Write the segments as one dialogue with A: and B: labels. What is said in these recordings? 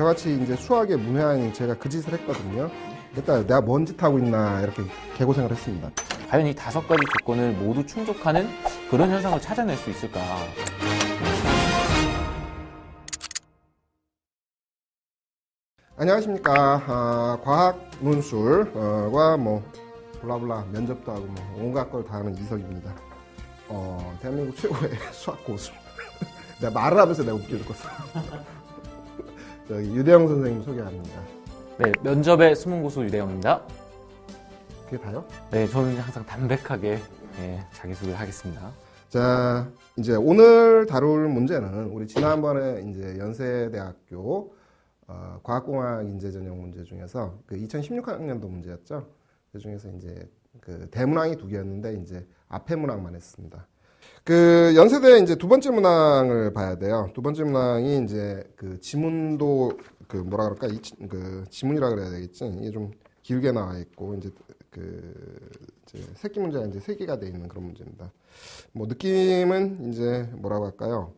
A: 저같이 이제 수학에 문외한 제가 그 짓을 했거든요. 일단 내가 뭔 짓 하고 있나 이렇게 개고생을 했습니다.
B: 과연 이 다섯 가지 조건을 모두 충족하는 그런 현상을 찾아낼 수 있을까?
A: 안녕하십니까. 아, 과학 문술과 뭐 블라블라 면접도 하고 뭐 온갖 걸 다 하는 이석입니다. 어, 대한민국 최고의 수학 고수. 내가 말을 하면서 내가 웃겨 죽겠어. 저기 유대영 선생님 소개합니다.
B: 네, 면접의 숨은 고수 유대영입니다.
A: 그게 다요?
B: 네, 저는 항상 담백하게 예, 자기소개를 하겠습니다.
A: 자, 이제 오늘 다룰 문제는 우리 지난번에 이제 연세대학교 어, 과학공학 인재 전형 문제 중에서 그 2016학년도 문제였죠. 그 중에서 이제 그 대문항이 두 개였는데 이제 앞에 문항만 했습니다. 그 연세대 이제 두 번째 문항을 봐야 돼요. 두 번째 문항이 이제 그 지문도 그 뭐라 그럴까 이, 지- 그 지문이라 그래야 되겠지. 이게 좀 길게 나와 있고 이제 그 이제 새끼 문제가 이제 세 개가 돼 있는 그런 문제입니다. 뭐 느낌은 이제 뭐라고 할까요?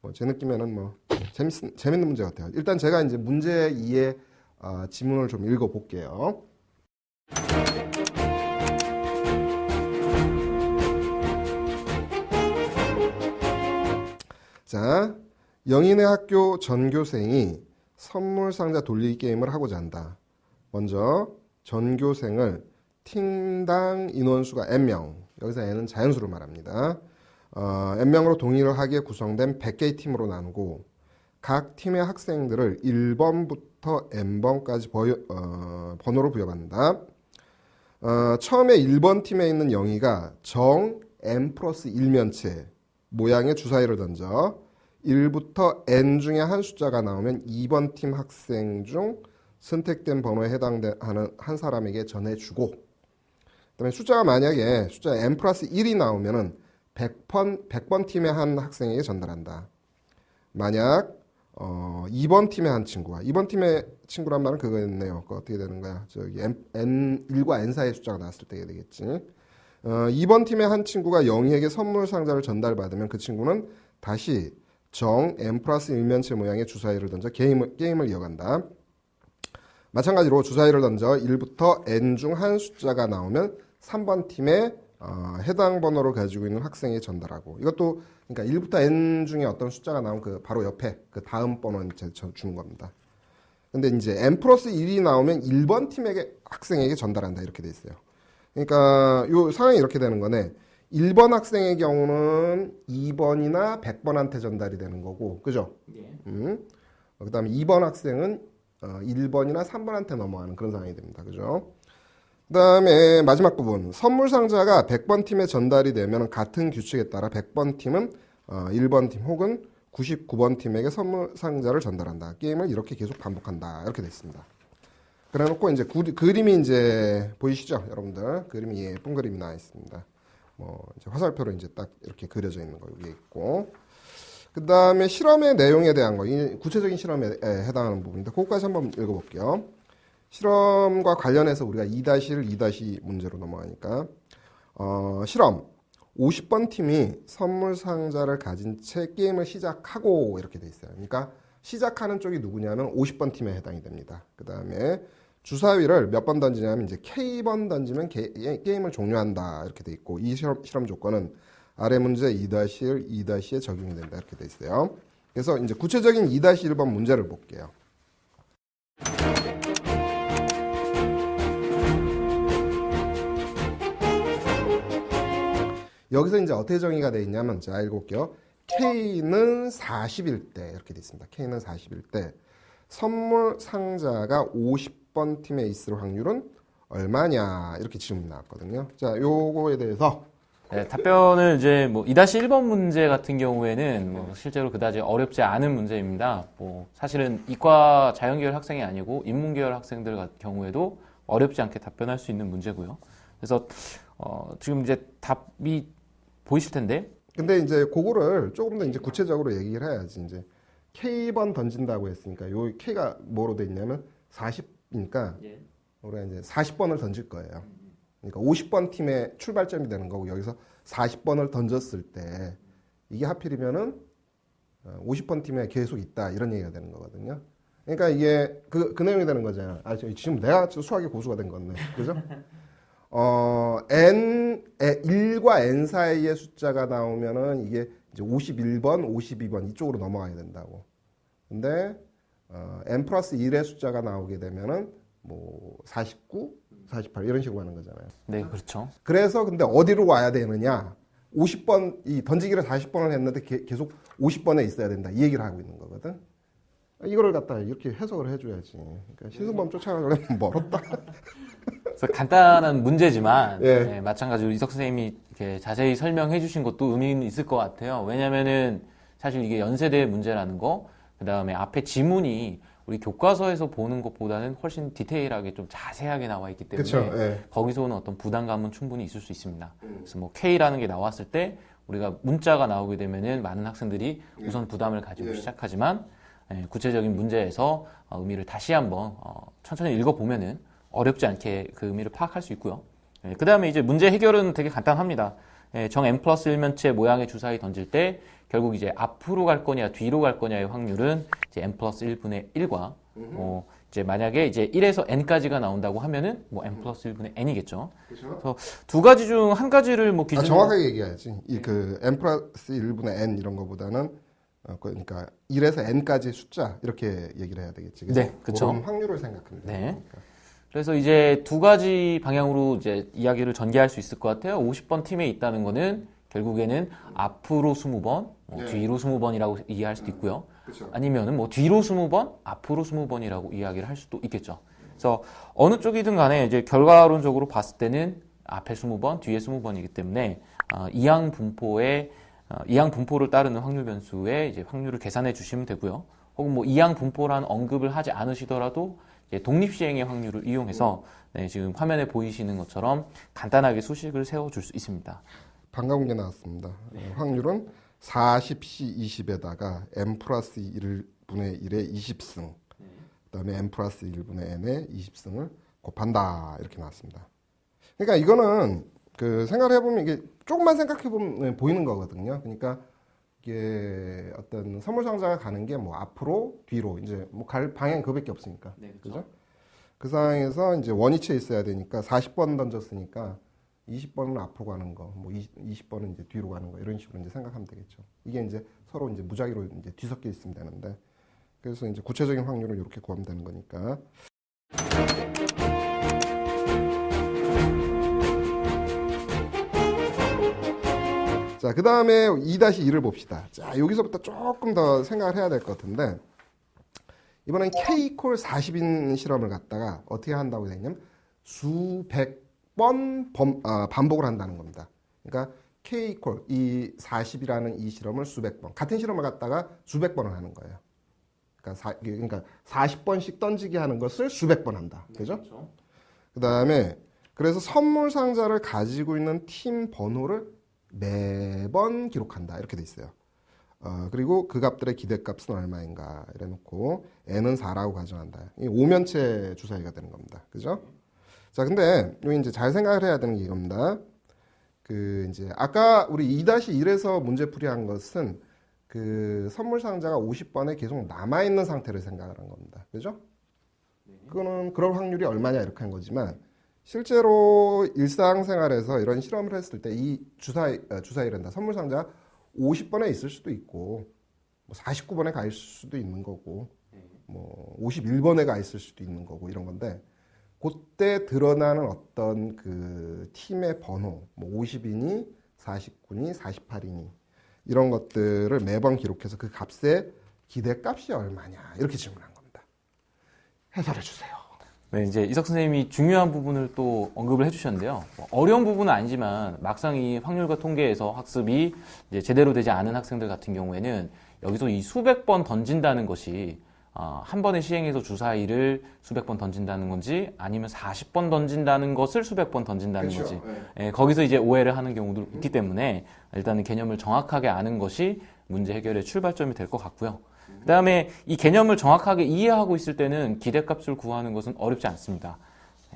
A: 뭐 제 느낌에는 뭐 재밌 재밌는 문제 같아요. 일단 제가 이제 문제 2의 어, 지문을 좀 읽어 볼게요. 자, 영인의 학교 전교생이 선물 상자 돌리기 게임을 하고자 한다. 먼저 전교생을 팀당 인원수가 n명, 여기서 n은 자연수를 말합니다. 어, n명으로 동일하게 구성된 100개의 팀으로 나누고 각 팀의 학생들을 1번부터 n번까지 버, 어, 번호로 부여받는다. 어, 처음에 1번 팀에 있는 영희가 정 n 플러스 1면체 모양의 주사위를 던져 1부터 n 중에 한 숫자가 나오면 2번 팀 학생 중 선택된 번호에 해당하는 한 사람에게 전해주고 그다음에 숫자가 만약에 숫자 n 플러스 1이 나오면은 100번, 100번 팀의 한 학생에게 전달한다. 만약 어, 2번 팀의 한 친구와 2번 팀의 친구란 말은 그거였네요. 그 어떻게 되는 거야? 저기 n, n 1과 n 사이의 숫자가 나왔을 때 되겠지. 어, 2번 팀의 한 친구가 영희에게 선물 상자를 전달받으면 그 친구는 다시 정 n 플러스 1면체 모양의 주사위를 던져 게임을, 게임을 이어간다. 마찬가지로 주사위를 던져 1부터 n 중 한 숫자가 나오면 3번 팀에 어, 해당 번호를 가지고 있는 학생에 전달하고 이것도 그러니까 1부터 n 중에 어떤 숫자가 나오면 그 바로 옆에 그 다음 번호는 주는 겁니다. 근데 이제 n 플러스 1이 나오면 1번 팀에게 학생에게 전달한다 이렇게 돼 있어요. 그러니까 요 상황이 이렇게 되는 거네. 1번 학생의 경우는 2번이나 100번한테 전달이 되는 거고, 그죠? 음. 그 다음에 2번 학생은 어, 1번이나 3번한테 넘어가는 그런 상황이 됩니다. 그죠? 그 다음에 마지막 부분. 선물 상자가 100번 팀에 전달이 되면 같은 규칙에 따라 100번 팀은 어, 1번 팀 혹은 99번 팀에게 선물 상자를 전달한다. 게임을 이렇게 계속 반복한다. 이렇게 돼 있습니다. 그래 놓고 이제 구- 그림이 이제 보이시죠? 여러분들. 그림이 예쁜 그림이 나와 있습니다. 뭐 이제 화살표로 이제 딱 이렇게 그려져 있는 거 여기 있고. 그 다음에 실험의 내용에 대한 거, 이 구체적인 실험에 에 해당하는 부분인데, 그것까지 한번 읽어볼게요. 실험과 관련해서 우리가 2-1, 2-2 문제로 넘어가니까, 어, 실험. 50번 팀이 선물 상자를 가진 채 게임을 시작하고 이렇게 돼 있어요. 그러니까 시작하는 쪽이 누구냐면 50번 팀에 해당이 됩니다. 그 다음에 주사위를 몇 번 던지냐면 이제 K번 던지면 게, 임을 종료한다 이렇게 돼 있고 이 실험, 실험 조건은 아래 문제 2-1, 2-2에 적용이 된다 이렇게 돼 있어요. 그래서 이제 구체적인 2-1번 문제를 볼게요. 여기서 이제 어떻게 정의가 되어 있냐면 자 읽어볼게요. K는 40일 때 이렇게 돼 있습니다. K는 40일 때 선물 상자가 50 번 팀에 있을 확률은 얼마냐 이렇게 질문이 나왔거든요. 자 요거에 대해서
B: 네, 답변을 이제 뭐 2-1번 문제 같은 경우에는 뭐 실제로 그다지 어렵지 않은 문제입니다. 뭐 사실은 이과 자연계열 학생이 아니고 인문계열 학생들 같은 경우에도 어렵지 않게 답변할 수 있는 문제고요. 그래서 어, 지금 이제 답이 보이실 텐데
A: 근데 이제 그거를 조금 더 이제 구체적으로 얘기를 해야지 이제 K번 던진다고 했으니까 요 K가 뭐로 돼 있냐면 40 이니까 우리가 이제 40번을 던질 거예요. 그러니까 50번 팀의 출발점이 되는 거고 여기서 40번을 던졌을 때 이게 하필이면은 50번 팀에 계속 있다 이런 얘기가 되는 거거든요. 그러니까 이게 그, 그 내용이 되는 거잖아요. 아, 저- 지금 내가 수학의 고수가 된 건데. 그죠? 어, n, 1과 n 사이의 숫자가 나오면은 이게 이제 51번, 52번 이쪽으로 넘어가야 된다고. 근데, 어, n 플러스 1의 숫자가 나오게 되면은 뭐 49, 48 이런 식으로 가는 거잖아요.
B: 네, 그렇죠.
A: 그래서 근데 어디로 와야 되느냐? 50번, 이 던지기를 40번을 했는데 게- 계속 50번에 있어야 된다. 이 얘기를 하고 있는 거거든. 이거를 갖다 이렇게 해석을 해줘야지. 그러니까 신승범 쫓아가려면 멀었다.
B: 그래서 간단한 문제지만
A: 예.
B: 네, 마찬가지로 이석 선생님이 이렇게 자세히 설명해 주신 것도 의미는 있을 것 같아요. 왜냐면은 사실 이게 연세대 문제라는 거, 그 다음에 앞에 지문이 우리 교과서에서 보는 것보다는 훨씬 디테일하게 좀 자세하게 나와 있기 때문에
A: 그렇죠. 예.
B: 거기서 오는 어떤 부담감은 충분히 있을 수 있습니다. 그래서 뭐 K라는 게 나왔을 때 우리가 문자가 나오게 되면은 많은 학생들이 우선 부담을 가지고
A: 예.
B: 시작하지만 예, 구체적인 문제에서 어, 의미를 다시 한번 어, 천천히 읽어보면은 어렵지 않게 그 의미를 파악할 수 있고요. 그 다음에 이제 문제 해결은 되게 간단합니다. 예, 정 n 플러스 1면체 모양의 주사위 던질 때 결국 이제 앞으로 갈 거냐 뒤로 갈 거냐의 확률은 이제 n 플러스 1분의 1과 어, 이제 만약에 이제 1에서 n까지가 나온다고 하면은 뭐 n 플러스 1분의 n이겠죠.
A: 그렇죠.
B: 두 가지 중 한 가지를 뭐
A: 아,
B: 기준으로
A: 정확하게 얘기해야지. 이 그 n 플러스 1분의 n 이런 거보다는 어, 그러니까 1에서 n까지 숫자 이렇게 얘기를 해야 되겠지. 그죠?
B: 네.
A: 그럼 확률을 생각하면 돼.
B: 네. 그래서 이제 두 가지 방향으로 이제 이야기를 전개할 수 있을 것 같아요. 50번 팀에 있다는 거는 결국에는 앞으로 20번, 뭐
A: 네.
B: 뒤로 20번이라고 이해할 수도 있고요.
A: 그렇죠.
B: 아니면은 뭐 뒤로 20번, 앞으로 20번이라고 이야기를 할 수도 있겠죠. 그래서 어느 쪽이든 간에 이제 결과론적으로 봤을 때는 앞에 20번, 뒤에 20번이기 때문에 어, 이항 분포의 어, 이항 분포를 따르는 확률 변수의 이제 확률을 계산해 주시면 되고요. 혹은 뭐 이항 분포란 언급을 하지 않으시더라도 독립 시행의 확률을 이용해서 네, 지금 화면에 보이시는 것처럼 간단하게 수식을 세워 줄 수 있습니다.
A: 반가운 게 나왔습니다. 어, 확률은 40C 20에다가 n 플러스 1분의 1의 20승, 그다음에 n 플러스 1분의 n의 20승을 곱한다 이렇게 나왔습니다. 그러니까 이거는 그 생각을 해보면 이게 조금만 생각해 보면 보이는 거거든요. 그러니까 이게 어떤 선물 상자가 가는 게 뭐 앞으로 뒤로 이제 뭐 갈 방향 그밖에 없으니까 그죠? 그 상황에서 이제 원위치에 있어야 되니까 40번 던졌으니까 20번은 앞으로 가는 거, 뭐 20, 번은 이제 뒤로 가는 거 이런 식으로 이제 생각하면 되겠죠. 이게 이제 서로 이제 무작위로 이제 뒤섞여 있으면 되는데 그래서 이제 구체적인 확률을 이렇게 구하면 되는 거니까. 자, 그 다음에 2-2를 봅시다. 자, 여기서부터 조금 더 생각을 해야 될 것 같은데, 이번엔 K 콜 40인 실험을 갖다가 어떻게 한다고 되냐면, 수백 번 범- 아, 반복을 한다는 겁니다. 그러니까 K 콜, 이 40이라는 이 실험을 수백 번, 같은 실험을 갖다가 수백 번을 하는 거예요. 그러니까, 사, 그러니까 40번씩 던지기 하는 것을 수백 번 한다. 그죠? 그 다음에 그래서 선물 상자를 가지고 있는 팀 번호를 매번 기록한다 이렇게 돼 있어요. 어, 그리고 그 값들의 기대값은 얼마인가 이래 놓고 n은 4라고 가정한다. 이 오면체 주사위가 되는 겁니다. 그죠? 자, 근데 여기 이제 잘 생각을 해야 되는 게 이겁니다. 그 이제 아까 우리 2-1에서 문제 풀이한 것은 그 선물 상자가 50번에 계속 남아 있는 상태를 생각을 한 겁니다. 그죠? 그거는 그럴 확률이 얼마냐 이렇게 한 거지만 실제로 일상생활에서 이런 실험을 했을 때 이 주사위 어, 주사위란다 선물 상자 50번에 있을 수도 있고 뭐 49번에 가 있을 수도 있는 거고 뭐 51번에 가 있을 수도 있는 거고 이런 건데 그때 드러나는 어떤 그 팀의 번호 뭐 50이니 49니 48이니 이런 것들을 매번 기록해서 그 값의 기대값이 얼마냐 이렇게 질문한 겁니다. 해설해 주세요.
B: 네, 이제 이석 선생님이 중요한 부분을 또 언급을 해주셨는데요. 뭐 어려운 부분은 아니지만 막상 이 확률과 통계에서 학습이 이제 제대로 되지 않은 학생들 같은 경우에는 여기서 이 수백 번 던진다는 것이 어, 한 번에 시행해서 주사위를 수백 번 던진다는 건지 아니면 40번 던진다는 것을 수백 번 던진다는
A: 그렇죠.
B: 건지 예, 거기서 이제 오해를 하는 경우도 있기 때문에 일단은 개념을 정확하게 아는 것이 문제 해결의 출발점이 될 것 같고요. 그 다음에 이 개념을 정확하게 이해하고 있을 때는 기대값을 구하는 것은 어렵지 않습니다.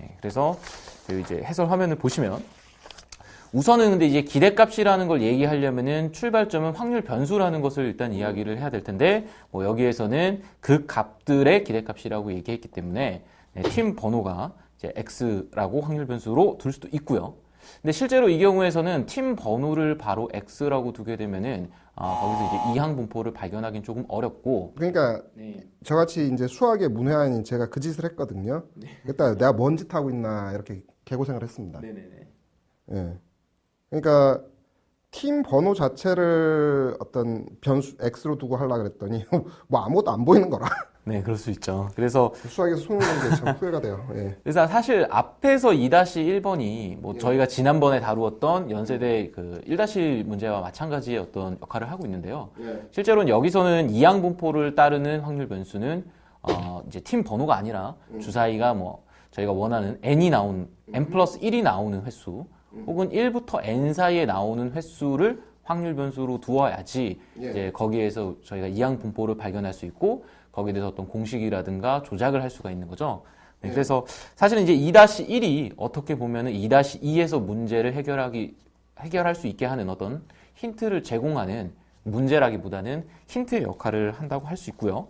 B: 예, 그래서 그 이제 해설 화면을 보시면 우선은 근데 이제 기대값이라는 걸 얘기하려면은 출발점은 확률 변수라는 것을 일단 이야기를 해야 될 텐데 뭐 여기에서는 그 값들의 기대값이라고 얘기했기 때문에 네, 팀 번호가 이제 x라고 확률 변수로 둘 수도 있고요. 근데 실제로 이 경우에서는 팀 번호를 바로 x라고 두게 되면은 아, 거기서 이제 이항 분포를 발견하기는 조금 어렵고
A: 그러니까 저같이 이제 수학의 문외한인 제가 그 짓을 했거든요. 그때 내가 뭔 짓 하고 있나 이렇게 개고생을 했습니다. 예. 그러니까 팀 번호 자체를 어떤 변수 x로 두고 하려 그랬더니 뭐 아무것도 안 보이는 거라.
B: 네, 그럴 수 있죠. 그래서
A: 수학에서 손을 놓는 게 참 후회가 돼요. 예.
B: 그래서 사실 앞에서 2-1번이 뭐 저희가 지난번에 다루었던 연세대 그 1-1 문제와 마찬가지의 어떤 역할을 하고 있는데요. 실제로는 여기서는 이항 분포를 따르는 확률 변수는 어 이제 팀 번호가 아니라 주사위가 뭐 저희가 원하는 n이 나온 n 플러스 1이 나오는 횟수 혹은 1부터 n 사이에 나오는 횟수를 확률 변수로 두어야지 이제 거기에서 저희가 이항 분포를 발견할 수 있고 거기에 대해서 어떤 공식이라든가 조작을 할 수가 있는 거죠. 네, 그래서 사실은 이제 2-1이 어떻게 보면은 2-2에서 문제를 해결하기 해결할 수 있게 하는 어떤 힌트를 제공하는 문제라기보다는 힌트의 역할을 한다고 할 수 있고요.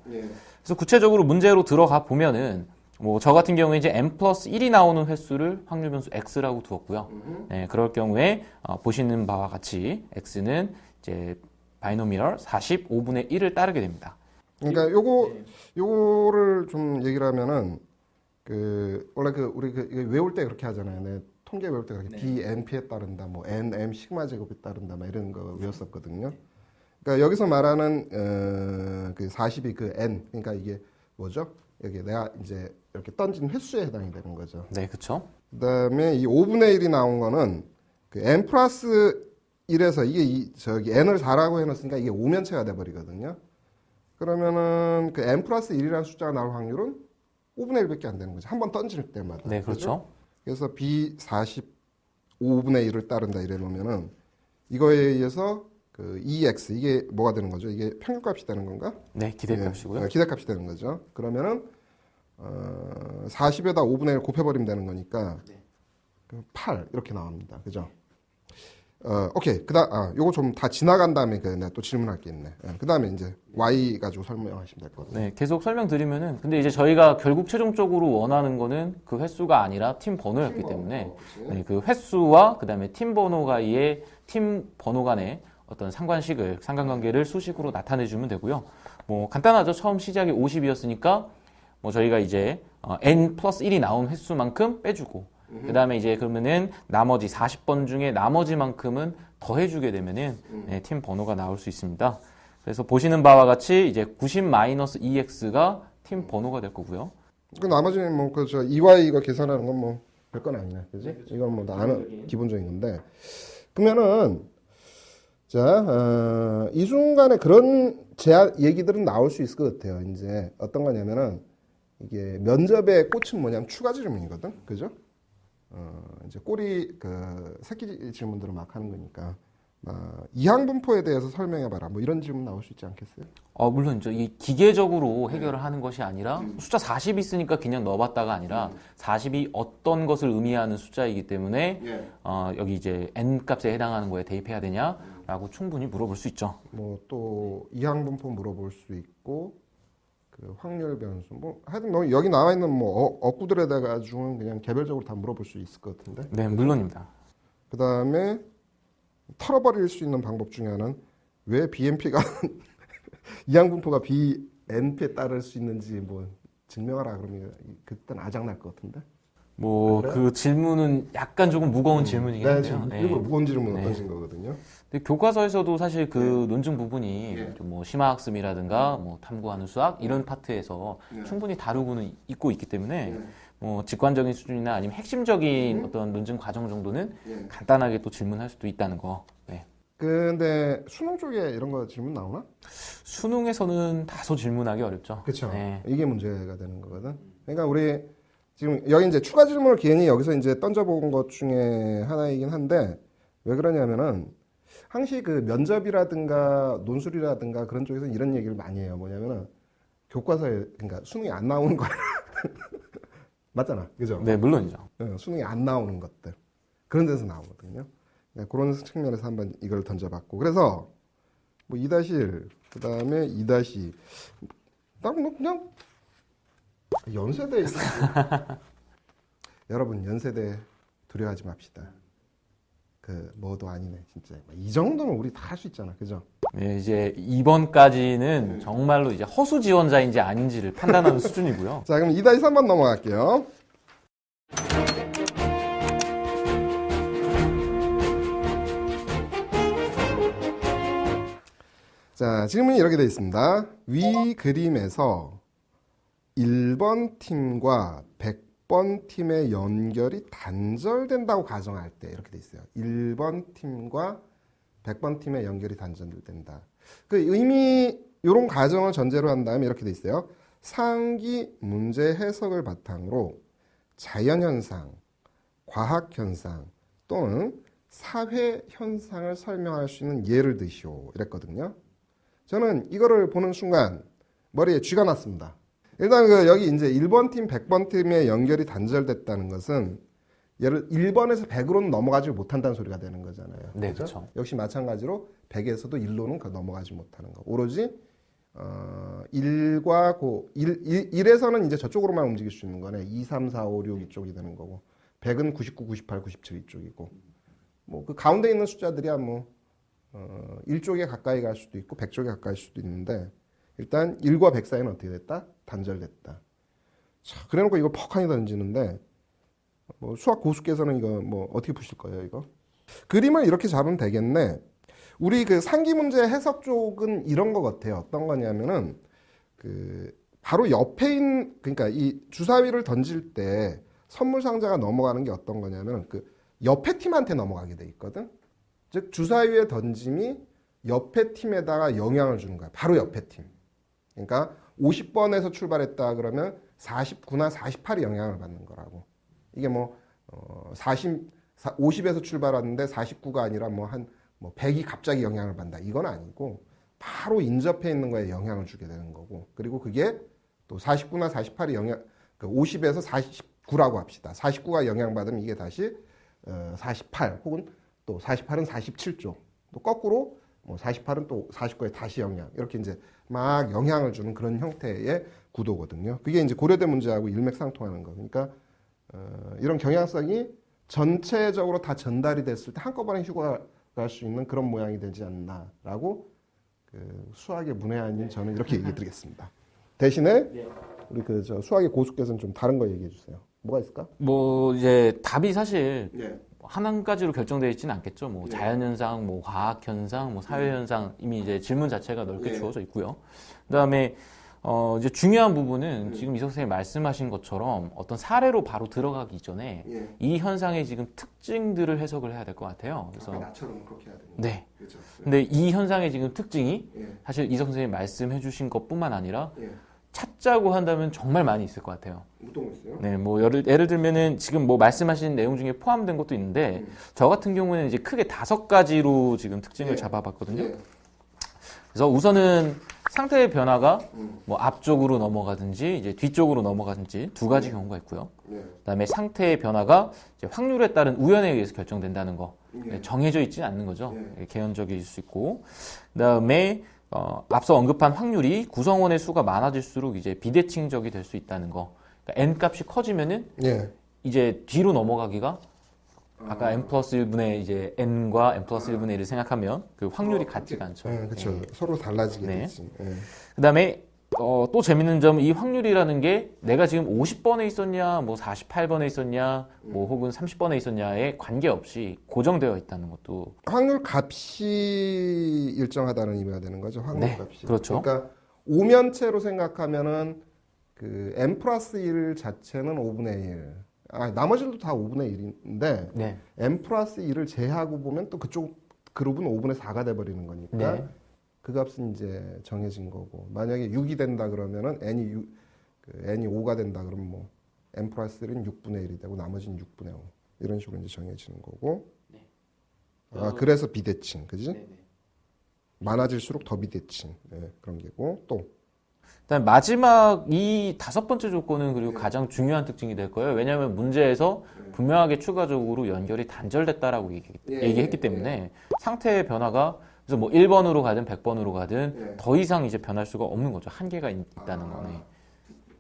B: 그래서 구체적으로 문제로 들어가 보면은 뭐 저 같은 경우에 이제 n 플러스 1이 나오는 횟수를 확률 변수 x라고 두었고요. 네, 그럴 경우에 어, 보시는 바와 같이 x는 이제 바이노미얼 45분의 1을 따르게 됩니다.
A: 그러니까 요거 요거를 좀 얘기를 하면은 그 원래 그 우리 그 외울 때 그렇게 하잖아요. 네, 통계 외울 때 그렇게 BNP에 따른다, 뭐 NM 시그마 제곱에 따른다, 막 이런 거 외웠었거든요. 그러니까 여기서 말하는 어, 그 40이 그 N, 그러니까 이게 뭐죠? 여기 내가 이제 이렇게 던진 횟수에 해당이 되는 거죠.
B: 네, 그렇죠.
A: 그다음에 이 5분의 1이 나온 거는 그 n 플러스 1에서 이게 이, 저기 n을 4라고 해놨으니까 이게 오면체가 돼버리거든요. 그러면은 그 n 플러스 1이라는 숫자가 나올 확률은 5분의 1밖에 안 되는 거죠. 한 번 던질 때마다.
B: 네, 그렇죠.
A: 그래서 b 45분의 1을 따른다 이래 놓으면은 이거에 의해서 그 EX 이게 뭐가 되는 거죠? 이게 평균값이 되는 건가?
B: 네, 기대값이고요.
A: 예, 어, 기대값이 되는 거죠. 그러면은 어, 40에다 5분의 1 곱해버리면 되는 거니까 그8 이렇게 나옵니다. 그죠? 어, 오케이. 그 다음 아, 요거 좀 다 지나간 다음에 그 내가 또 질문할 게 있네. 예, 그다음에 이제 Y 가지고 설명하시면 될 것 같아요.
B: 네, 계속 설명드리면은 근데 이제 저희가 결국 최종적으로 원하는 거는 그 횟수가 아니라 팀 번호였기 때문에 네, 그 횟수와 그 다음에 팀 번호 가의 팀 번호 간의 어떤 상관식을 상관관계를 수식으로 나타내 주면 되고요. 뭐 간단하죠. 처음 시작이 50이었으니까 뭐 저희가 이제 어, n 플러스 1이 나온 횟수만큼 빼주고 그 다음에 이제 그러면은 나머지 40번 중에 나머지만큼은 더해주게 되면은 네, 팀 번호가 나올 수 있습니다. 그래서 보시는 바와 같이 이제 90 마이너스 2x가 팀 번호가 될 거고요.
A: 그 나머지는 뭐 그저 EY 이거 계산하는 건 뭐 별 건 아니네. 그지? 이건 뭐 나는 기본적인 건데. 그러면은 자, 어, 이 순간에 그런 제한 얘기들은 나올 수 있을 것 같아요. 이제 어떤 거냐면은 이게 면접의 꽃은 뭐냐면 추가 질문이거든. 그죠? 어, 이제 꼬리 그 새끼 질문들을 막 하는 거니까. 어, 이항 분포에 대해서 설명해 봐라. 뭐 이런 질문 나올 수 있지 않겠어요?
B: 어, 물론이죠. 이 기계적으로 해결을 하는 것이 아니라 숫자 40이 있으니까 그냥 넣어봤다가 아니라 40이 어떤 것을 의미하는 숫자이기 때문에 어, 여기 이제 n 값에 해당하는 거에 대입해야 되냐라고 충분히 물어볼 수 있죠.
A: 뭐 또 이항 분포 물어볼 수 있고 그 확률 변수. 뭐 하여튼 뭐 여기 나와 있는 뭐 어, 어구들에다가 중은 그냥 개별적으로 다 물어볼 수 있을 것 같은데.
B: 네, 물론입니다.
A: 그 다음에 털어버릴 수 있는 방법 중에 하나는 왜 BNP가 이항 분포가 BNP에 따를 수 있는지 뭐 증명하라 그러면 그땐 아작 날 것 같은데
B: 뭐 그 질문은 약간 조금 무거운 질문이긴
A: 네,
B: 한데요. 네.
A: 일부러 무거운 질문
B: 네.
A: 던진 거거든요
B: 근데 교과서에서도 사실 그
A: 네.
B: 논증 부분이 좀뭐 심화학습이라든가 뭐 탐구하는 수학 이런 파트에서
A: 네.
B: 충분히 다루고는 있고 있기 때문에 뭐 직관적인 수준이나 아니면 핵심적인
A: 음.
B: 어떤 논증 과정 정도는
A: 네.
B: 간단하게 또 질문할 수도 있다는 거. 네.
A: 근데 수능 쪽에 이런 거 질문 나오나?
B: 수능에서는 다소 질문하기 어렵죠.
A: 그렇죠.
B: 네.
A: 이게 문제가 되는 거거든. 그러니까 우리 지금 여기 이제 추가 질문을 괜히 여기서 이제 던져본 것 중에 하나이긴 한데 왜 그러냐면은 항시 그 면접이라든가 논술이라든가 그런 쪽에서 이런 얘기를 많이 해요. 뭐냐면은 교과서에 그러니까 수능이 안 나오는 거야. 맞잖아, 그죠?
B: 네, 물론이죠.
A: 어, 수능이 안 나오는 것들 그런 데서 나오거든요. 네, 그런 측면에서 한번 이걸 던져봤고 그래서 뭐2-1 그다음에 2- 딱뭐 그냥 연세대 여러분 연세대 두려워하지 맙시다. 그 뭐도 아니네 진짜 이 정도면 우리 다 할 수 있잖아 그죠?
B: 네, 이제 이번까지는 정말로 이제 허수 지원자인지 아닌지를 판단하는 수준이고요.
A: 자 그럼 2-3번 넘어갈게요. 자 질문이 이렇게 되어 있습니다. 위 그림에서 1번 팀과 100번 팀의 연결이 단절된다고 가정할 때 이렇게 돼 있어요. 1번 팀과 100번 팀의 연결이 단절된다. 그 의미 이런 가정을 전제로 한 다음에 이렇게 돼 있어요. 상기 문제 해석을 바탕으로 자연 현상, 과학 현상 또는 사회 현상을 설명할 수 있는 예를 드시오 이랬거든요. 저는 이거를 보는 순간 머리에 쥐가 났습니다. 일단 그 여기 이제 1번 팀, 100번 팀의 연결이 단절됐다는 것은 예를 1번에서 100으로는 넘어가지 못한다는 소리가 되는 거잖아요.
B: 네? 그렇죠.
A: 역시 마찬가지로 100에서도 1로는 그 넘어가지 못하는 거. 오로지 어, 1과 고 1, 1, 에서는 이제 저쪽으로만 움직일 수 있는 거네. 2, 3, 4, 5, 6 이쪽이 되는 거고. 100은 99, 98, 97 이쪽이고. 뭐 그 가운데 있는 숫자들이야 뭐 어, 1쪽에 가까이 갈 수도 있고 100쪽에 가까이 갈 수도 있는데 일단 1과 100 사이는 어떻게 됐다? 단절됐다. 자, 그래놓고 이걸 퍽하니 던지는데 뭐 수학 고수께서는 이거 뭐 어떻게 푸실 거예요 이거? 그림을 이렇게 잡으면 되겠네. 우리 그 상기 문제 해석 쪽은 이런 것 같아요. 어떤 거냐면은 그 바로 옆에 있는 그러니까 이 주사위를 던질 때 선물 상자가 넘어가는 게 어떤 거냐면 그 옆에 팀한테 넘어가게 돼 있거든. 즉 주사위의 던짐이 옆에 팀에다가 영향을 주는 거야. 바로 옆에 팀. 그러니까 50번에서 출발했다 그러면 49나 48이 영향을 받는 거라고. 이게 뭐 어, 40, 50에서 출발하는데 49가 아니라 뭐 한 뭐 100이 갑자기 영향을 받는다. 이건 아니고 바로 인접해 있는 거에 영향을 주게 되는 거고. 그리고 그게 또 49나 48이 영향 그 50에서 49라고 합시다. 49가 영향받으면 이게 다시 어, 48 혹은 또 48은 47쪽. 또 거꾸로 뭐 48은 또 49에 다시 영향. 이렇게 이제 막 영향을 주는 그런 형태의 구도거든요. 그게 이제 고려대 문제하고 일맥상통하는 거. 그러니까 어, 이런 경향성이 전체적으로 다 전달이 됐을 때 한꺼번에 휴가 갈 수 있는 그런 모양이 되지 않나라고 그 수학의 문외한인 저는 이렇게 얘기 드리겠습니다. 대신에 우리 그 저 수학의 고수께서는 좀 다른 거 얘기해 주세요. 뭐가 있을까?
B: 뭐 이제 답이 사실
A: 예.
B: 한 가지로 결정되어 있지는 않겠죠. 뭐
A: 네.
B: 자연현상, 뭐 과학현상, 뭐 사회현상 이미 이제 질문 자체가 넓게
A: 네.
B: 주어져 있고요. 그다음에 어 이제 중요한 부분은
A: 네.
B: 지금 이석 선생님 말씀하신 것처럼 어떤 사례로 바로 들어가기 전에
A: 예.
B: 이 현상의 지금 특징들을 해석을 해야 될 것 같아요. 그래서
A: 나처럼 그렇게 해야 되는
B: 네.
A: 그렇죠.
B: 근데 이 현상의 지금 특징이
A: 예.
B: 사실 이석 선생님 말씀해 주신 것뿐만 아니라
A: 예.
B: 찾자고 한다면 정말 많이 있을 것 같아요.
A: 어떤 거 있어요?
B: 네, 뭐 예를, 예를 들면은 지금 뭐 말씀하신 내용 중에 포함된 것도 있는데
A: 음.
B: 저 같은 경우에는 이제 크게 다섯 가지로 지금 특징을
A: 예.
B: 잡아봤거든요.
A: 예.
B: 그래서 우선은 상태의 변화가
A: 음.
B: 뭐 앞쪽으로 넘어가든지 이제 뒤쪽으로 넘어가든지 두 가지 경우가 있고요.
A: 예.
B: 그다음에 상태의 변화가 확률에 따른 우연에 의해서 결정된다는 거
A: 예.
B: 정해져 있지는 않는 거죠.
A: 예.
B: 개연적일 수 있고 그다음에 어, 앞서 언급한 확률이 구성원의 수가 많아질수록 이제 비대칭적이 될 수 있다는 거. 그러니까 n 값이 커지면은
A: 예.
B: 이제 뒤로 넘어가기가 아까 n 플러스 1분의 이제 n과 n 플러스 1분의 1을 생각하면 그 확률이 같지가 않죠.
A: 예, 그렇죠. 서로 달라지게
B: 네.
A: 되지. 예.
B: 그다음에 어, 또 재밌는 점은 이 확률이라는 게 내가 지금 50번에 있었냐, 뭐 48번에 있었냐, 뭐 혹은 30번에 있었냐에 관계없이 고정되어 있다는 것도
A: 확률 값이 일정하다는 의미가 되는 거죠. 확률
B: 네,
A: 값이.
B: 그렇죠.
A: 그러니까 오면체로 생각하면은 그 n 플러스 1 자체는 5분의 1. 아, 나머지도 다 5분의 1인데
B: 네.
A: n 플러스 1을 제하고 보면 또 그쪽 그룹은 5분의 4가 돼 버리는 거니까
B: 네.
A: 그 값은 이제 정해진 거고 만약에 6이 된다 그러면은 n이 6, 그 n이 5가 된다 그러면 뭐 n 플러스 1은 6분의 1이 되고 나머지는 6분의 5 이런 식으로 이제 정해지는 거고. 아 그래서 비대칭 그지? 많아질수록 더 비대칭. 네, 그런 게고. 또.
B: 일단 마지막 이 다섯 번째 조건은 그리고 가장 중요한 특징이 될 거예요. 왜냐하면 문제에서 분명하게 추가적으로 연결이 단절됐다라고 얘기,
A: 예,
B: 얘기했기
A: 예,
B: 때문에 상태의 변화가 그래서 뭐 1번으로 가든 100번으로 가든
A: 예.
B: 더 이상 이제 변할 수가 없는 거죠. 한계가 있, 다는 거네.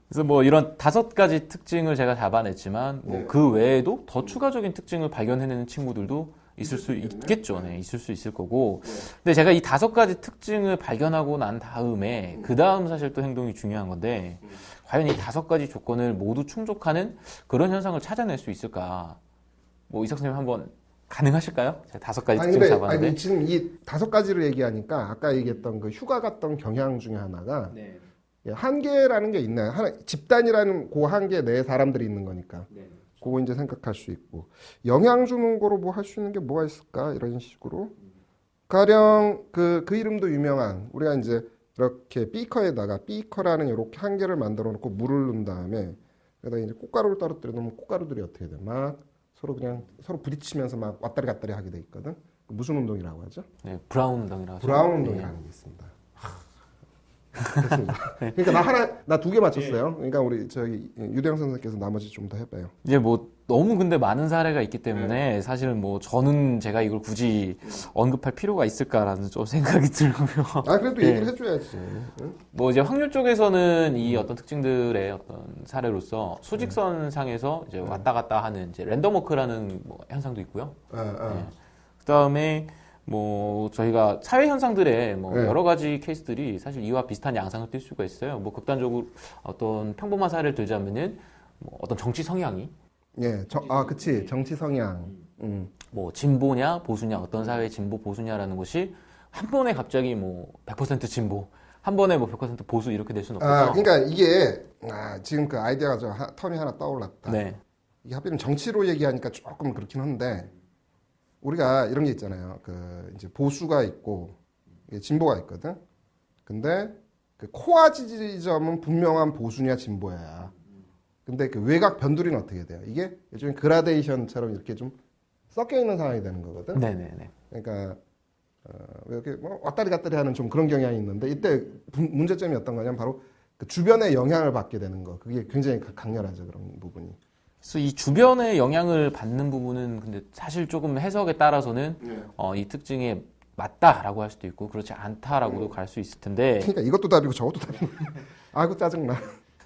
B: 그래서 뭐 이런 다섯 가지 특징을 제가 잡아냈지만 뭐
A: 네.
B: 그 외에도 더 추가적인 특징을 발견해내는 친구들도 있을 수 있겠죠. 네, 있을 수 있을 거고. 근데 제가 이 다섯 가지 특징을 발견하고 난 다음에 그 다음 사실 또 행동이 중요한 건데 과연 이 다섯 가지 조건을 모두 충족하는 그런 현상을 찾아낼 수 있을까? 뭐 이석 선생님 한번 가능하실까요? 제가 다섯 가지
A: 아니 근데
B: 잡았는데.
A: 아니, 지금 이 다섯 가지를 얘기하니까 아까 얘기했던 그 휴가 갔던 경향 중에 하나가
B: 네.
A: 예, 한계라는 게 있나요? 하나, 집단이라는 그 한계 내에 사람들이 있는 거니까.
B: 네.
A: 그거 이제 생각할 수 있고 영향 주는 거로 뭐 할 수 있는 게 뭐가 있을까 이런 식으로 가령 그, 그 이름도 유명한 우리가 이제 이렇게 비커에다가 비커라는 이렇게 한 개를 만들어 놓고 물을 넣은 다음에 여기다 이제 꽃가루를 떨어뜨려 놓으면 꽃가루들이 어떻게 돼? 막 서로 그냥 서로 부딪히면서 막 왔다리 갔다리 하게 돼 있거든. 무슨 운동이라고 하죠?
B: 네, 브라운 운동이라고.
A: 브라운
B: 네.
A: 운동이라는 게 있습니다. 됐습니다. 그러니까 나 하나 나 두 개 맞췄어요. 그러니까 우리 저기 유대영 선생님께서 나머지 좀 더 해봐요.
B: 이제 뭐 너무 근데 많은 사례가 있기 때문에 사실은 뭐 저는 제가 이걸 굳이 언급할 필요가 있을까라는 좀 생각이 들고요.
A: 아 그래도
B: 예.
A: 얘기를 해줘야지. 응?
B: 뭐 이제 확률 쪽에서는 이 어떤 특징들의 어떤 사례로서 수직선 상에서 이제 왔다 갔다 하는 이제 랜덤 워크라는 뭐 현상도 있고요.
A: 아, 아.
B: 네. 그다음에 뭐 저희가 사회 현상들의 뭐
A: 네.
B: 여러 가지 케이스들이 사실 이와 비슷한 양상을 띌 수가 있어요. 뭐 극단적으로 어떤 평범한 사례를 들자면은 뭐 어떤 정치 성향이
A: 예, 정, 아, 그치. 정치 성향. 음.
B: 뭐 진보냐 보수냐 어떤 사회의 진보 보수냐라는 것이 한 번에 갑자기 뭐 100% 진보 한 번에 뭐 100% 보수 이렇게 될 수는
A: 아,
B: 없죠.
A: 그러니까 이게 아, 지금 그 아이디어가 저 하, 텀이 하나 떠올랐다.
B: 네.
A: 이게 하필이면 정치로 얘기하니까 조금 그렇긴 한데 우리가 이런 게 있잖아요. 그 이제 보수가 있고 진보가 있거든. 근데 그 코어 지지점은 분명한 보수냐 진보야. 근데 그 외곽 변두리는 어떻게 돼요? 이게 일종의 그라데이션처럼 이렇게 좀 섞여 있는 상황이 되는 거거든.
B: 네네네.
A: 그러니까 어, 왜 이렇게 뭐 왔다리 갔다리 하는 좀 그런 경향이 있는데 이때 분- 문제점이 어떤 거냐면 바로 그 주변의 영향을 받게 되는 거. 그게 굉장히 가- 강렬하죠 그런 부분이.
B: 그래서 이 주변의 영향을 받는 부분은 근데 사실 조금 해석에 따라서는 어, 이 특징에 맞다라고 할 수도 있고 그렇지 않다라고도 갈수 있을 텐데.
A: 그러니까 이것도 답이고 저것도 답이고. 아이고 짜증나.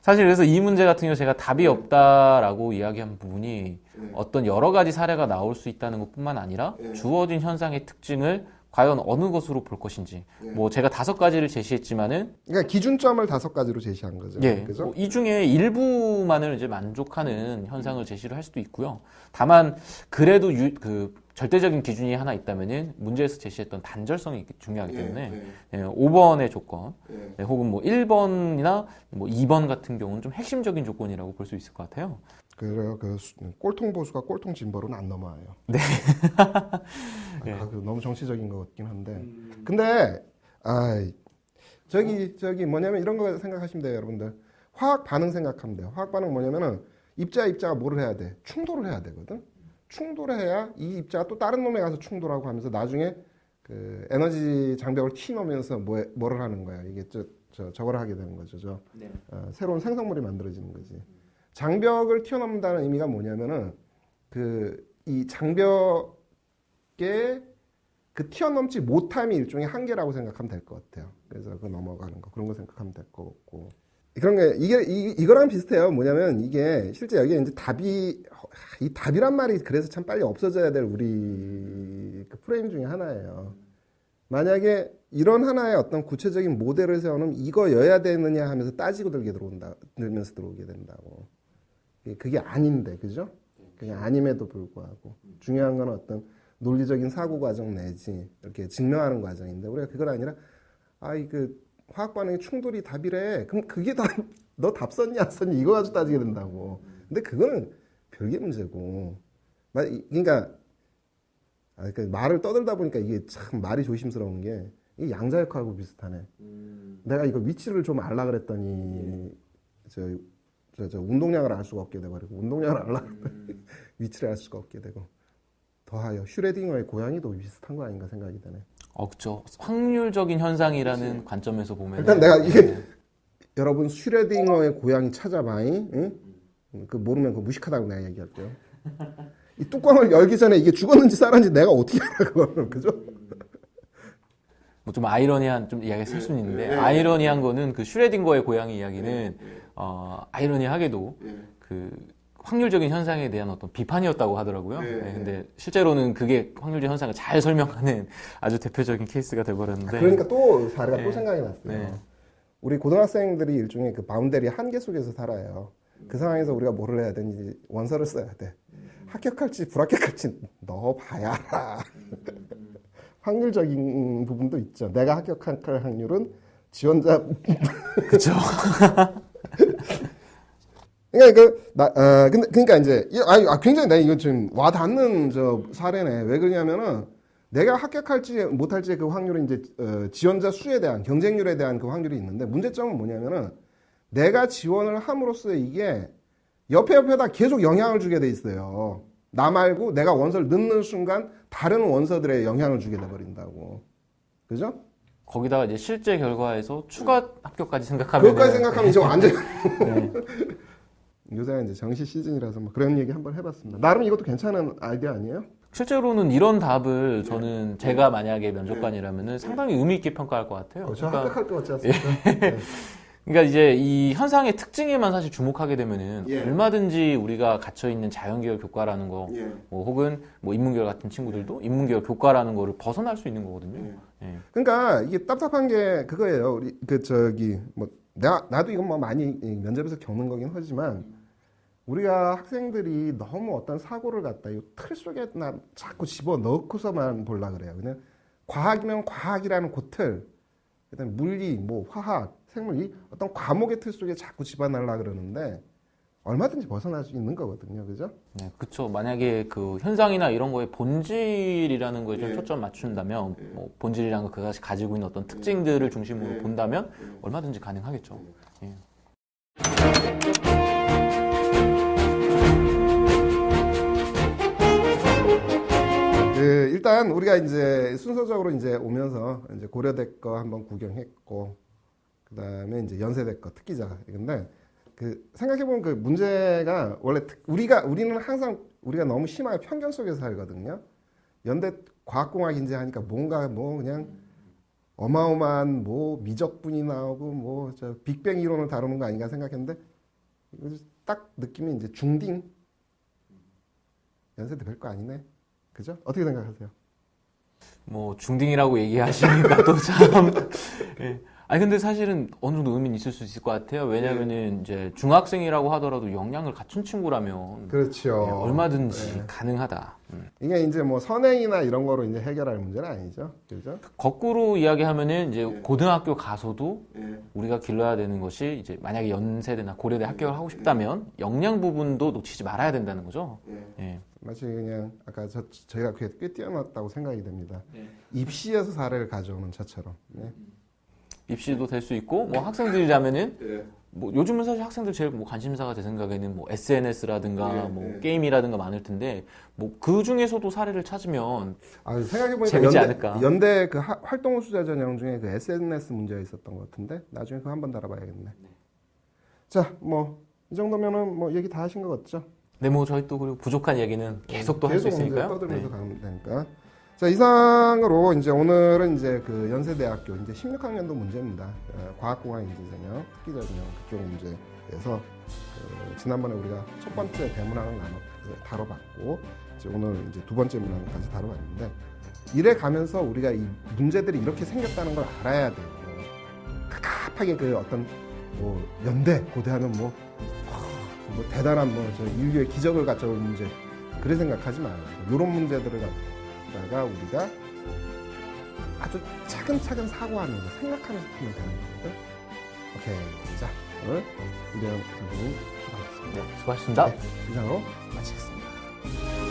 B: 사실 그래서 이 문제 같은 경우 제가 답이 없다라고 이야기한 부분이 어떤 여러 가지 사례가 나올 수 있다는 것뿐만 아니라 주어진 현상의 특징을 과연 어느 것으로 볼 것인지 뭐 제가 다섯 가지를 제시했지만은
A: 그러니까 기준점을 다섯 가지로 제시한 거죠.
B: 예,
A: 그죠?
B: 뭐 이 중에 일부만을 이제 만족하는 현상을 제시를 할 수도 있고요. 다만 그래도 유- 그 절대적인 기준이 하나 있다면은 문제에서 제시했던 단절성이 중요하기 때문에 예, 5번의 조건 네, 혹은 뭐 1번이나 뭐 2번 같은 경우는 좀 핵심적인 조건이라고 볼 수 있을 것 같아요.
A: 그래요. 그 수- 꼴통 보수가 꼴통 진보로는 안 넘어와요.
B: 네.
A: 아,
B: 예.
A: 그 너무 정치적인 것 같긴 한데.
B: 음.
A: 근데 아 저기 저기 뭐냐면 이런 거 생각하시면 돼요, 여러분들. 화학 반응 생각하면 돼요. 화학 반응 뭐냐면은 입자 입자가 뭐를 해야 돼? 충돌을 해야 되거든. 충돌을 해야 이 입자가 또 다른 놈에 가서 충돌하고 하면서 나중에 그 에너지 장벽을 튀어놓으면서 뭐 뭐를 하는 거야. 이게 저, 저 저걸 하게 되는 거죠. 저 어, 새로운 생성물이 만들어지는 거지. 장벽을 튀어넘는다는 의미가 뭐냐면은 그 이 장벽에 그 튀어넘지 못함이 일종의 한계라고 생각하면 될 것 같아요. 그래서 그 넘어가는 거 그런 거 생각하면 될 것 같고 그런 게 이게 이, 이거랑 비슷해요. 뭐냐면 이게 실제 여기에 이제 답이 이 답이란 말이 그래서 참 빨리 없어져야 될 우리 그 프레임 중에 하나예요. 만약에 이런 하나의 어떤 구체적인 모델을 세워놓으면 이거여야 되느냐 하면서 따지고 들게 들어온다, 들면서 들어오게 된다고. 그게- 그게 아닌데, 그죠? 그게 아님에도 불구하고. 중요한 건 어떤 논리적인 사고 과정 내지, 이렇게 증명하는 과정인데, 우리가 그건 아니라, 아이, 그, 화학 반응의 충돌이 답이래. 그럼 그게 다, 너 답 썼니, 안 썼니? 이거 가지고 따지게 된다고. 근데 그거는 별개 문제고. 마- 이- 그러니까, 아, 그 말을 떠들다 보니까 이게 참 말이 조심스러운 게, 이게 양자역학하고 비슷하네. 내가 이거 위치를 좀 알라 그랬더니, 저, 저, 저 운동량을 알 수가 없게 돼버리고, 운동량을 알라 그랬더니 위치를 알 수가 없게 되고. 더하여 슈레딩어의 고양이도 비슷한 거 아닌가 생각이 드네.
B: 어, 그죠. 확률적인 현상이라는 관점에서 보면
A: 일단 내가 이게 여러분 슈레딩어의 고양이 찾아봐잉. 응? 그 모르면 그 무식하다고 내가 얘기할게요. 이 뚜껑을 열기 전에 이게 죽었는지 살았는지 내가 어떻게 알아 그거는 그죠?
B: 뭐 좀 아이러니한 좀 이야기가 쓸 수는 있는데 아이러니한 거는 그 슈레딩거의 고양이 이야기는 어, 아이러니하게도 그 확률적인 현상에 대한 어떤 비판이었다고 하더라고요.
A: 네,
B: 네, 근데 실제로는 그게 확률적 현상을 잘 설명하는 아주 대표적인 케이스가 돼버렸는데
A: 그러니까 또 사례가 또
B: 네.
A: 생각이 났어요.
B: 네.
A: 우리 고등학생들이 일종의 그 바운더리 한계 속에서 살아요. 그 상황에서 우리가 뭐를 해야 되는지 원서를 써야 돼. 합격할지 불합격할지 너 봐야 알아. 확률적인 부분도 있죠. 내가 합격할 확률은 지원자
B: 그렇죠.
A: 그러니까 그, 나, 어, 근데, 그러니까 이제, 아, 굉장히 나 이거 좀 와닿는 저 사례네. 왜 그러냐면은 내가 합격할지 못할지 그 확률은 이제, 어, 지원자 수에 대한, 경쟁률에 대한 그 확률이 있는데 문제점은 뭐냐면은 내가 지원을 함으로써 이게 옆에 옆에다 계속 영향을 주게 돼 있어요. 나 말고 내가 원서를 넣는 순간 다른 원서들에 영향을 주게 돼 버린다고. 그죠?
B: 거기다가 이제 실제 결과에서 추가 합격까지 생각하면
A: 그것까지 생각하면 이제 완전
B: 네.
A: 요새 이제 정시 시즌이라서 뭐 그런 얘기 한번 해봤습니다. 나름 이것도 괜찮은 아이디어 아니에요?
B: 실제로는 이런 답을 저는 제가 만약에 면접관이라면은 상당히 의미 있게 평가할 것 같아요.
A: 저
B: 그러니까,
A: 합격할 것 같지 않습니까? 네.
B: 그러니까 이제 이 현상의 특징에만 사실 주목하게 되면은
A: 예.
B: 얼마든지 우리가 갇혀 있는 자연계열 교과라는 거,
A: 예.
B: 뭐 혹은 뭐 인문계열 같은 친구들도 인문계열 교과라는 거를 벗어날 수 있는 거거든요. 예.
A: 그러니까 이게 답답한 게 그거예요. 우리 그 저기 뭐 나, 나도 이건 뭐 많이 이 면접에서 겪는 거긴 하지만 우리가 학생들이 너무 어떤 사고를 갖다 이 틀 속에 나 자꾸 집어 넣고서만 볼라 그래요. 그냥 과학이면 과학이라는 그 틀, 그다음에 물리, 뭐 화학, 생물 이 어떤 과목의 틀 속에 자꾸 집어넣으려 그러는데 얼마든지 벗어날 수 있는 거거든요. 그죠?
B: 네, 그렇죠. 만약에 그 현상이나 이런 거에 본질이라는 거에
A: 예.
B: 좀 초점 맞춘다면, 뭐 본질이라는 거 그가 가지고 있는 어떤 특징들을 중심으로 본다면 얼마든지 가능하겠죠. 예.
A: 그 일단 우리가 이제 순서적으로 이제 오면서 이제 고려대 거 한번 구경했고 그다음에 이제 연세대 거 특기자 근데 그 생각해 보면 그 문제가 원래 특- 우리가 우리는 항상 우리가 너무 심하게 편견 속에서 살거든요. 연대 과학공학인지 하니까 뭔가 뭐 그냥 어마어마한 뭐 미적분이 나오고 뭐 저 빅뱅 이론을 다루는 거 아닌가 생각했는데 딱 느낌이 이제 중딩 연세대 별거 아니네. 그죠? 어떻게 생각하세요?
B: 뭐 중딩이라고 얘기하시니까 또 참. 예. 아니 근데 사실은 어느 정도 의미는 있을 수 있을 것 같아요. 왜냐면은 이제 중학생이라고 하더라도 역량을 갖춘 친구라면
A: 그렇죠.
B: 예, 얼마든지 가능하다. 음.
A: 이게 이제 뭐 선행이나 이런 거로 이제 해결할 문제는 아니죠. 그죠?
B: 거꾸로 이야기하면은 이제 고등학교 가서도 우리가 길러야 되는 것이 이제 만약에 연세대나 고려대 합격을 하고 싶다면 역량 부분도 놓치지 말아야 된다는 거죠. 예.
A: 마치 그냥 아까 저, 저희가 꽤, 꽤 뛰어났다고 생각이 됩니다.
B: 네.
A: 입시에서 사례를 가져오는 저처럼. 네.
B: 입시도 될 수 있고 뭐 학생들이라면은 뭐 요즘은 사실 학생들 제일 뭐 관심사가 제 생각에는 뭐 SNS라든가 뭐 게임이라든가 많을 텐데 뭐 그 중에서도 사례를 찾으면
A: 아, 생각해보니까
B: 재밌지
A: 연대,
B: 않을까?
A: 연대 그 하- 활동 수자 전형 중에 그 SNS 문제가 있었던 것 같은데 나중에 그거 한번 달아봐야겠네. 자, 뭐 이 정도면은 뭐 얘기 다 하신 것 같죠?
B: 네 뭐 저희 또 그리고 부족한 얘기는 계속 또 할수
A: 계속
B: 있으니까요.
A: 떠들면서
B: 네.
A: 가면 되니까. 자 이상으로 이제 오늘은 이제 그 연세대학교 이제 16학년도 문제입니다. 어, 과학공학 인재전형, 특기자 전형 그쪽 문제에서 그 지난번에 우리가 첫 번째 대문항을 나눠 그 다뤄봤고 이제 오늘 이제 두 번째 문항까지 다뤄봤는데 이래 가면서 우리가 이 문제들이 이렇게 생겼다는 걸 알아야 돼요. 갑갑하게 그 어떤 뭐 연대 고대하면 뭐, 어, 뭐 대단한 뭐 저 인류의 기적을 갖춰올 문제 그래 생각하지 말고 이런 문제들을 갖다가 우리가 아주 차근차근 사고하면서 생각하면서 풀면 되는 거거든. 오케이. 자, 오늘 이대영 선생님 수고하셨습니다.
B: 수고하셨습니다.
A: 네, 이상으로 마치겠습니다.